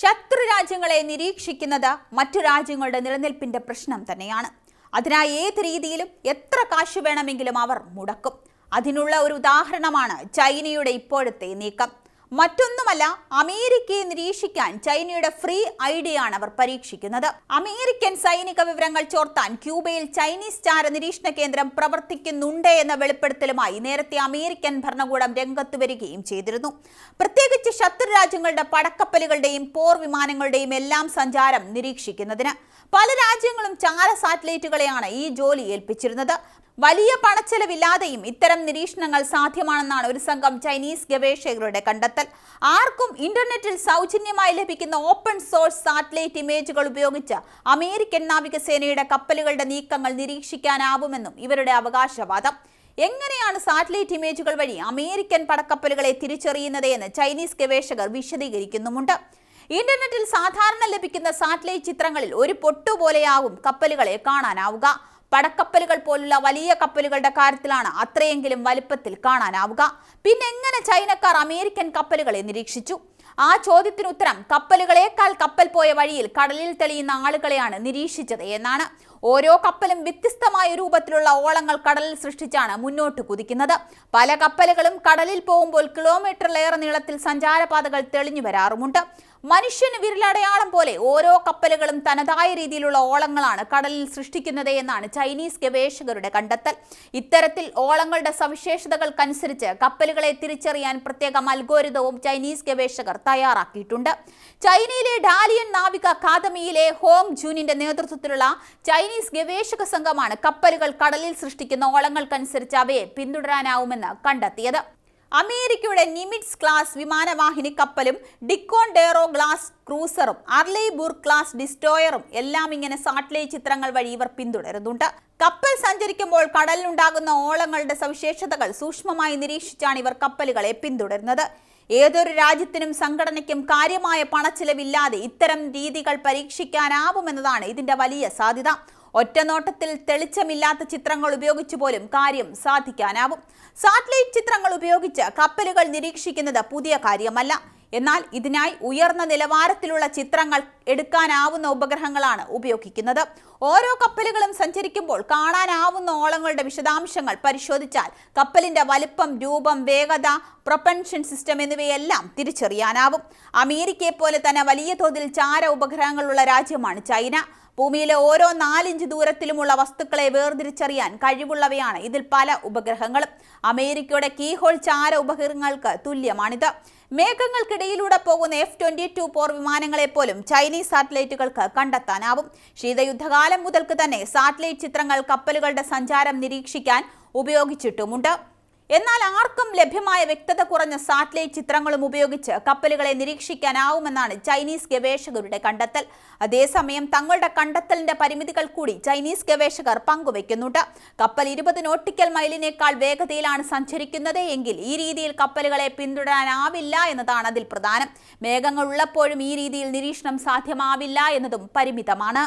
ശത്രു രാജ്യങ്ങളെ നിരീക്ഷിക്കുന്നത് മറ്റു രാജ്യങ്ങളുടെ നിലനിൽപ്പിന്റെ പ്രശ്നം തന്നെയാണ്. അതിനായി ഏത് രീതിയിലും എത്ര കാശ് വേണമെങ്കിലും അവർ മുടക്കും. അതിനുള്ള ഒരു ഉദാഹരണമാണ് ചൈനയുടെ ഇപ്പോഴത്തെ നീക്കം. മറ്റൊന്നുമല്ല അമേരിക്കയെ നിരീക്ഷിക്കാൻ ചൈനയുടെ ഫ്രീ ഐഡിയ ആണ് അവർ പരീക്ഷിക്കുന്നത്. അമേരിക്കൻ സൈനിക വിവരങ്ങൾ ചോർത്താൻ ക്യൂബയിൽ ചൈനീസ് ചാര നിരീക്ഷണ കേന്ദ്രം പ്രവർത്തിക്കുന്നുണ്ട് എന്ന വെളിപ്പെടുത്തലുമായി നേരത്തെ അമേരിക്കൻ ഭരണകൂടം രംഗത്ത് വരികയും ചെയ്തിരുന്നു. പ്രത്യേകിച്ച് ശത്രു രാജ്യങ്ങളുടെ പടക്കപ്പലുകളുടെയും പോർ വിമാനങ്ങളുടെയും എല്ലാം സഞ്ചാരം നിരീക്ഷിക്കുന്നതിന്. പല രാജ്യങ്ങളും ചാര സാറ്റലൈറ്റുകളെയാണ് ഈ ജോലി ഏൽപ്പിച്ചിരുന്നത്. വലിയ പണച്ചെലവില്ലാതെയും ഇത്തരം നിരീക്ഷണങ്ങൾ സാധ്യമാണെന്നാണ് ഒരു സംഘം ചൈനീസ് ഗവേഷകരുടെ കണ്ടെത്തൽ. ആർക്കും ഇന്റർനെറ്റിൽ സൗജന്യമായി ലഭിക്കുന്ന ഓപ്പൺ സോഴ്സ് സാറ്റലൈറ്റ് ഇമേജുകൾ ഉപയോഗിച്ച് അമേരിക്കൻ നാവികസേനയുടെ കപ്പലുകളുടെ നീക്കങ്ങൾ നിരീക്ഷിക്കാനാവുമെന്നും ഇവരുടെ അവകാശവാദം. എങ്ങനെയാണ് സാറ്റലൈറ്റ് ഇമേജുകൾ വഴി അമേരിക്കൻ പടക്കപ്പലുകളെ തിരിച്ചറിയുന്നത് എന്ന് ചൈനീസ് ഗവേഷകർ വിശദീകരിക്കുന്നുമുണ്ട്. ഇന്റർനെറ്റിൽ സാധാരണ ലഭിക്കുന്ന സാറ്റലൈറ്റ് ചിത്രങ്ങളിൽ ഒരു പൊട്ടുപോലെയാവും കപ്പലുകളെ കാണാനാവുക. പടക്കപ്പലുകൾ പോലുള്ള വലിയ കപ്പലുകളുടെ കാര്യത്തിലാണ് അത്രയെങ്കിലും വലുപ്പത്തിൽ കാണാനാവുക. പിന്നെ എങ്ങനെ ചൈനക്കാർ അമേരിക്കൻ കപ്പലുകളെ നിരീക്ഷിച്ചു? ആ ചോദ്യത്തിന് ഉത്തരം കപ്പലുകളേക്കാൾ കപ്പൽ പോയ വഴിയിൽ കടലിൽ തെളിയുന്ന ആളുകളെയാണ് നിരീക്ഷിച്ചത് എന്നാണ്. ഓരോ കപ്പലും വ്യത്യസ്തമായ രൂപത്തിലുള്ള ഓളങ്ങൾ കടലിൽ സൃഷ്ടിച്ചാണ് മുന്നോട്ട് കുതിക്കുന്നത്. പല കപ്പലുകളും കടലിൽ പോകുമ്പോൾ കിലോമീറ്ററിലേറെ നീളത്തിൽ സഞ്ചാരപാതകൾ തെളിഞ്ഞു വരാറുമുണ്ട്. മനുഷ്യന് വിരലടയാളം പോലെ ഓരോ കപ്പലുകളും തനതായ രീതിയിലുള്ള ഓളങ്ങളാണ് കടലിൽ സൃഷ്ടിക്കുന്നത് എന്നാണ് ചൈനീസ് ഗവേഷകരുടെ കണ്ടെത്തൽ. ഇത്തരത്തിൽ ഓളങ്ങളുടെ സവിശേഷതകൾക്കനുസരിച്ച് കപ്പലുകളെ തിരിച്ചറിയാൻ പ്രത്യേക അൽഗോരിതവും ചൈനീസ് ഗവേഷകർ തയ്യാറാക്കിയിട്ടുണ്ട്. ചൈനയിലെ ഡാലിയൻ നാവിക അക്കാദമിയിലെ ഹോങ് ജൂനിന്റെ നേതൃത്വത്തിലുള്ള ചൈനീസ് ഗവേഷക സംഘമാണ് കപ്പലുകൾ കടലിൽ സൃഷ്ടിക്കുന്ന ഓളങ്ങൾക്കനുസരിച്ച് അവയെ പിന്തുടരാനാവുമെന്ന് കണ്ടെത്തിയത്. അമേരിക്കയുടെ നിമിറ്റ്സ് ക്ലാസ് വിമാനവാഹിനി കപ്പലും ഡിക്കോൺ ഡേറോ ഗ്ലാസ് ക്രൂസറും അർലൈബൂർ ക്ലാസ് ഡിസ്ട്രോയറും എല്ലാം ഇങ്ങനെ സാറ്റലൈറ്റ് ചിത്രങ്ങൾ വഴി ഇവർ പിന്തുടരുന്നുണ്ട്. കപ്പൽ സഞ്ചരിക്കുമ്പോൾ കടലിലുണ്ടാകുന്ന ഓളങ്ങളുടെ സവിശേഷതകൾ സൂക്ഷ്മമായി നിരീക്ഷിച്ചാണ് ഇവർ കപ്പലുകളെ പിന്തുടരുന്നത്. ഏതൊരു രാജ്യത്തിനും സംഘടനയ്ക്കും കാര്യമായ പണച്ചിലവില്ലാതെ ഇത്തരം രീതികൾ പരീക്ഷിക്കാനാവുമെന്നതാണ് ഇതിന്റെ വലിയ സാധ്യത. ഒറ്റനോട്ടത്തിൽ തെളിച്ചമില്ലാത്ത ചിത്രങ്ങൾ ഉപയോഗിച്ചു പോലും കാര്യം സാധിക്കാനാവും. സാറ്റലൈറ്റ് ചിത്രങ്ങൾ ഉപയോഗിച്ച് കപ്പലുകൾ നിരീക്ഷിക്കുന്നത് പുതിയ കാര്യമല്ല. എന്നാൽ ഇതിനായി ഉയർന്ന നിലവാരത്തിലുള്ള ചിത്രങ്ങൾ എടുക്കാനാവുന്ന ഉപഗ്രഹങ്ങളാണ് ഉപയോഗിക്കുന്നത്. ഓരോ കപ്പലുകളും സഞ്ചരിക്കുമ്പോൾ കാണാനാവുന്ന ഓളങ്ങളുടെ വിശദാംശങ്ങൾ പരിശോധിച്ചാൽ കപ്പലിന്റെ വലുപ്പം രൂപം വേഗത പ്രൊപ്പൻഷൻ സിസ്റ്റം എന്നിവയെല്ലാം തിരിച്ചറിയാനാവും. അമേരിക്കയെ പോലെ തന്നെ വലിയ തോതിൽ ചാര ഉപഗ്രഹങ്ങളുള്ള രാജ്യമാണ് ചൈന. ഭൂമിയിലെ ഓരോ നാലിഞ്ച് ദൂരത്തിലുമുള്ള വസ്തുക്കളെ വേർതിരിച്ചറിയാൻ കഴിവുള്ളവയാണ് ഇതിൽ പല ഉപഗ്രഹങ്ങളും. അമേരിക്കയുടെ കീഹോൾ ചാര ഉപഗ്രഹങ്ങൾക്ക് തുല്യമാണിത്. മേഘങ്ങൾക്കിടയിലൂടെ പോകുന്ന എഫ് ട്വന്റി ടു പോർ വിമാനങ്ങളെ പോലും ചൈനീസ് സാറ്റലൈറ്റുകൾക്ക് കണ്ടെത്താനാവും. ശീതയുദ്ധകാലം മുതൽക്ക് തന്നെ സാറ്റലൈറ്റ് ചിത്രങ്ങൾ കപ്പലുകളുടെ സഞ്ചാരം നിരീക്ഷിക്കാൻ ഉപയോഗിച്ചിട്ടുമുണ്ട്. എന്നാൽ ആർക്കും ലഭ്യമായ വ്യക്തത കുറഞ്ഞ സാറ്റലൈറ്റ് ചിത്രങ്ങളും ഉപയോഗിച്ച് കപ്പലുകളെ നിരീക്ഷിക്കാനാവുമെന്നാണ് ചൈനീസ് ഗവേഷകരുടെ കണ്ടെത്തൽ. അതേസമയം തങ്ങളുടെ കണ്ടെത്തലിന്റെ പരിമിതികൾ കൂടി ചൈനീസ് ഗവേഷകർ പങ്കുവയ്ക്കുന്നുണ്ട് കപ്പൽ ഇരുപത് നോട്ടിക്കൽ മൈലിനേക്കാൾ വേഗതയിലാണ് സഞ്ചരിക്കുന്നത് എങ്കിൽ ഈ രീതിയിൽ കപ്പലുകളെ പിന്തുടരാനാവില്ല എന്നതാണ് അതിൽ പ്രധാനം. മേഘങ്ങൾ ഉള്ളപ്പോഴും ഈ രീതിയിൽ നിരീക്ഷണം സാധ്യമാവില്ല എന്നതും പരിമിതമാണ്.